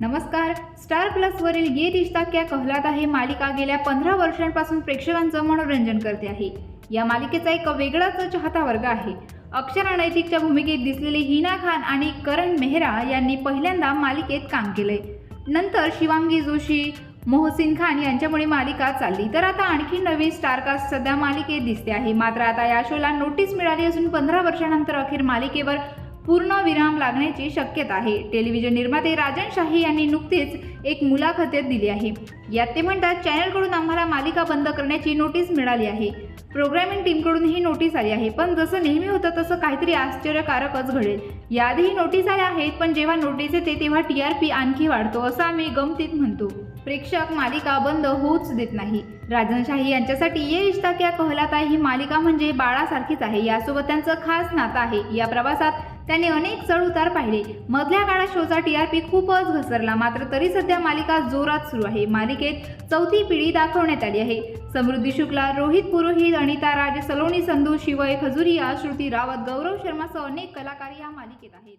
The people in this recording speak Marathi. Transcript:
नमस्कार. स्टार प्लसवरील ये रिश्ता क्या कहलात आहे मालिका गेल्या पंधरा वर्षांपासून प्रेक्षकांचं मनोरंजन करते आहे. या मालिकेचा एक वेगळाच चाहता वर्ग आहे. अक्षरा नैतिकच्या भूमिकेत दिसलेले हिना खान आणि करण मेहरा यांनी पहिल्यांदा मालिकेत काम केलंय. नंतर शिवांगी जोशी मोहसिन खान यांच्यामुळे मालिका चालली. तर आता आणखी नवीन स्टारकास्ट सध्या मालिकेत दिसते आहे. मात्र आता या शोला नोटीस मिळाली असून पंधरा वर्षानंतर अखेर मालिकेवर पूर्ण विराम लागण्याची शक्यता आहे. टेलिव्हिजन निर्माते राजन शाही यांनी नुकतीच एक मुलाखत दिली आहे. यात ते म्हणतात चॅनलकडून आम्हाला मालिका बंद करण्याची नोटीस मिळाली आहे. प्रोग्रामिंग टीमकडून ही नोटीस आली आहे. पण जसं नेहमी होतं तसं काहीतरी आश्चर्यकारकच घडेल. याआधीही नोटीस आल्या आहेत पण जेव्हा नोटीस येते तेव्हा टी आर पी आणखी वाढतो असं आम्ही गमतीत म्हणतो. प्रेक्षक मालिका बंद होऊच देत नाही. राजन शाही यांच्यासाठी ये इश्ता क्या कहलाता ही मालिका म्हणजे बाळासारखीच आहे. यासोबत त्यांचं खास नातं आहे. या प्रवासात त्यांनी अनेक चढ उतार पाहिले. मधल्या काळात शोचा टी आर पी खूपच घसरला. मात्र तरी सध्या मालिका जोरात सुरू आहे. मालिकेत चौथी पिढी दाखवण्यात आली आहे. समृद्धी शुक्ला रोहित पुरोहित अनिता राज सलोनी संधू शिवय खजुरिया श्रुती रावत गौरव शर्मासह अनेक कलाकार या मालिकेत आहेत.